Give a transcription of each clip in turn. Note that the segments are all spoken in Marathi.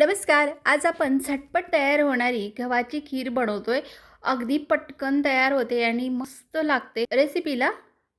नमस्कार आज आपण झटपट तयार होणारी गव्हाची खीर बनवतोय. अगदी पटकन तयार होते आणि मस्त लागते. रेसिपीला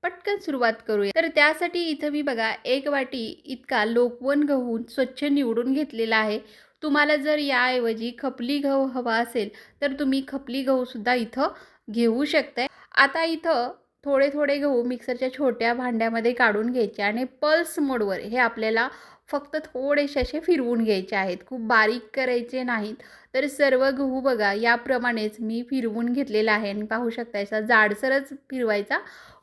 पटकन सुरुवात करूया. तर त्यासाठी इथं मी बघा एक वाटी इतका लोकवन गहू स्वच्छ निवडून घेतलेला आहे. तुम्हाला जर याऐवजी खपली गहू हवा असेल तर तुम्ही खपली गहूसुद्धा इथं घेऊ शकताय. आता इथं थोडे थोडे गहू मिक्सरच्या छोट्या भांड्यामध्ये काढून घ्यायचे आणि पल्स मोडवर हे आपल्याला फक्त थोडेसे असे फिरवून घ्यायचे आहेत. खूप बारीक करायचे नाहीत. तर सर्व गहू बघा याप्रमाणेच मी फिरवून घेतलेला आहे. आणि पाहू शकता याचा जाडसरच फिरवायचा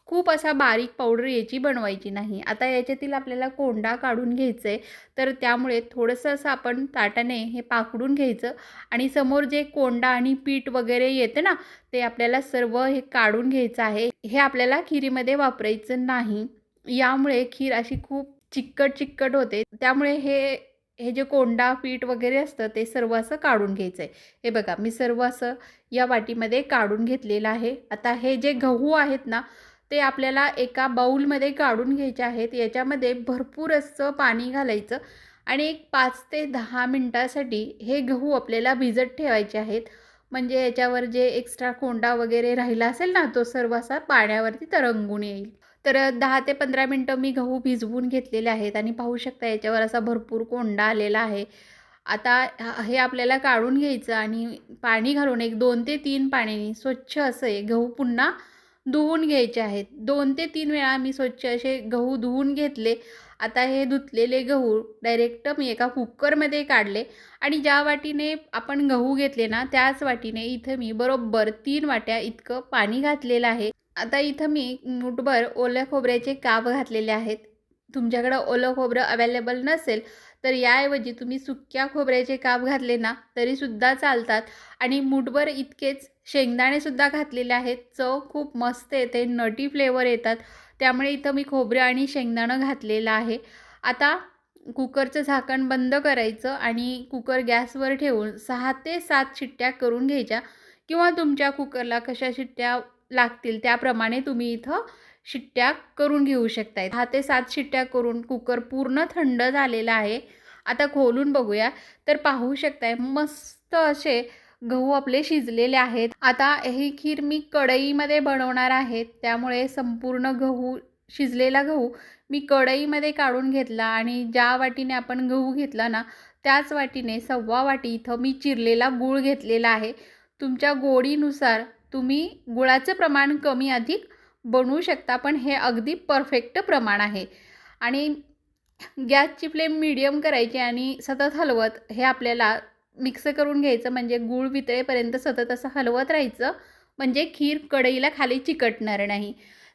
खूप असा बारीक पावडर याची बनवायची नाही. आता याच्यातील आपल्याला कोंडा काढून घ्यायचं आहे तर त्यामुळे थोडंसं असं आपण ताटाने हे पाकडून घ्यायचं आणि समोर जे कोंडा आणि पीठ वगैरे येते ना ते आपल्याला सर्व हे काढून घ्यायचं आहे. हे आपल्याला खिरीमध्ये वापरायचं नाही. यामुळे खीर अशी खूप चिकट चिकट होते. त्यामुळे हे हे जे कोंडा पीठ वगैरे असतं ते सर्व असं काढून घ्यायचं आहे. हे बघा मी सर्व असं या वाटीमध्ये काढून घेतलेलं आहे. आता हे जे गहू आहेत ना ते आपल्याला एका बाऊलमध्ये काढून घ्यायचे आहेत. याच्यामध्ये भरपूर असं पाणी घालायचं आणि एक पाच ते दहा मिनटासाठी हे गहू आपल्याला भिजत ठेवायचे आहेत. म्हणजे याच्यावर जे एक्स्ट्रा कोंडा वगैरे राहिला असेल ना तो सर्व असा पाण्यावरती तरंगून येईल. तर दहा ते पंधरा मिनटं मी गहू भिजवून घेतलेले आहेत आणि पाहू शकता याच्यावर असा भरपूर कोंडा आलेला आहे. आता ह- हे आपल्याला काढून घ्यायचं आणि पाणी घालून एक दोन ते तीन पाण्याने स्वच्छ असं हे गहू पुन्हा धुवून घ्यायचे आहेत. दोन ते तीन वेळा मी स्वच्छ असे गहू धुवून घेतले. आता हे धुतलेले गहू डायरेक्ट मी एका कुकरमध्ये काढले आणि ज्या वाटीने आपण गहू घेतले ना त्याच वाटीने इथं मी बरोबर तीन वाट्या इतकं पाणी घातलेलं आहे. आता इथं मी मुठभर ओल्या खोबऱ्याचे काप घातलेले आहेत. तुमच्याकडं ओलं खोबरं अवेलेबल नसेल तर याऐवजी तुम्ही सुक्या खोबऱ्याचे काप घातले ना तरीसुद्धा चालतात. आणि मुठभर इतकेच शेंगदाणेसुद्धा घातलेले आहेत. चव खूप मस्त येते नटी फ्लेवर येतात. त्यामुळे इथं मी खोबरं आणि शेंगदाणं घातलेलं आहे. आता कुकरचं झाकण बंद करायचं आणि कुकर गॅसवर ठेवून सहा ते सात शिट्ट्या करून घ्यायच्या. किंवा तुमच्या कुकरला कशा शिट्ट्या लागतील त्याप्रमाणे तुम्ही इथं शिट्ट्या करून घेऊ शकताय. सहा ते सात शिट्ट्या करून कुकर पूर्ण थंड झालेला आहे. आता खोलून बघूया. तर पाहू शकताय मस्त असे गहू आपले शिजलेले आहेत. आता ही खीर मी कढईमध्ये बनवणार आहे. त्यामुळे संपूर्ण गहू शिजलेला गहू मी कढईमध्ये काढून घेतला आणि ज्या वाटीने आपण गहू घेतला ना त्याच वाटीने सव्वा वाटी इथं मी चिरलेला गूळ घेतलेला आहे. तुमच्या गोडीनुसार तुम्ही गुळाचं प्रमाण कमी अधिक बनवू शकता पण हे अगदी परफेक्ट प्रमाण आहे. आणि गॅसची फ्लेम मिडियम करायची आणि सतत हलवत हे आपल्याला मिक्स करून घ्यायचं म्हणजे गूळ वितळेपर्यंत सतत असं हलवत राहायचं. म्हणजे खीर कढईला खाली चिकटणार नाही.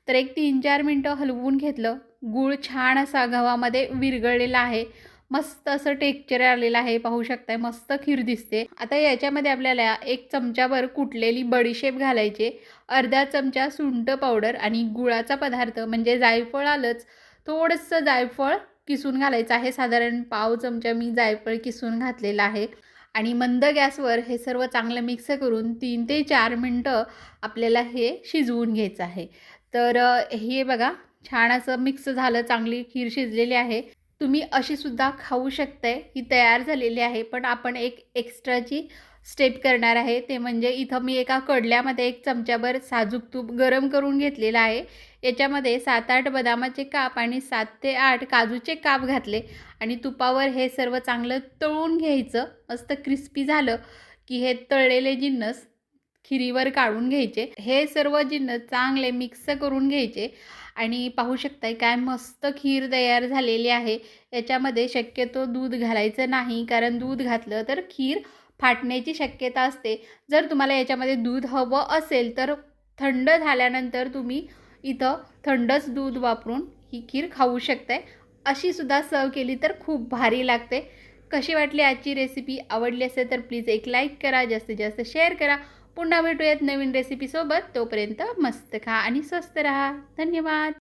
तर एक तीन चार मिनटं हलवून घेतलं. गूळ छान असा गव्हामध्ये विरघळलेला आहे. मस्त असं टेक्चर आलेलं आहे. पाहू शकताय मस्त खीर दिसते. आता याच्यामध्ये आपल्याला एक चमच्यावर कुटलेली बडीशेप घालायचे. अर्धा चमचा सुंट पावडर आणि गुळाचा पदार्थ म्हणजे जायफळ आलंच. थोडंसं जायफळ किसून घालायचं आहे. साधारण पाव चमचा मी जायफळ किसून घातलेला आहे. आणि मंद गॅसवर हे सर्व चांगलं मिक्स करून तीन ते चार मिनटं आपल्याला हे शिजवून घ्यायचं आहे. तर हे बघा छान असं मिक्स झालं चांगली खीर शिजलेली आहे. तुम्ही अशी सुद्धा खाऊ शकताय ही तयार झालेली आहे. पण आपण एक एक्स्ट्राची स्टेप करणार आहे. ते म्हणजे इथं मी एका कडल्यामध्ये एक चमच्याभर साजूक तूप गरम करून घेतलेलं आहे. याच्यामध्ये सात आठ बदामाचे काप आणि सात ते आठ काजूचे काप घातले आणि तुपावर हे सर्व चांगलं तळून घ्यायचं. मस्त क्रिस्पी झालं की हे तळलेले जिन्नस खिरीवर काढून घ्यायचे. हे सर्व जिन्नस चांगले मिक्स करून घ्यायचे आणि पाहू शकताय काय मस्त खीर तयार झालेली आहे. याच्यामध्ये शक्यतो दूध घालायचं नाही कारण दूध घातलं तर खीर फाटण्याची शक्यता असते. जर तुम्हाला याच्यामध्ये दूध हवं असेल तर थंड झाल्यानंतर तुम्ही इथं थंडच दूध वापरून ही खीर खाऊ शकताय. अशी सुद्धा सर्व केली तर खूप भारी लागते. कशी वाटली आजची रेसिपी आवडली असेल तर प्लीज एक लाईक करा जास्तीत जास्त शेअर करा. पुन्हा भेटूयात नवीन रेसिपीसोबत तोपर्यंत मस्त खा आणि स्वस्त राहा. धन्यवाद.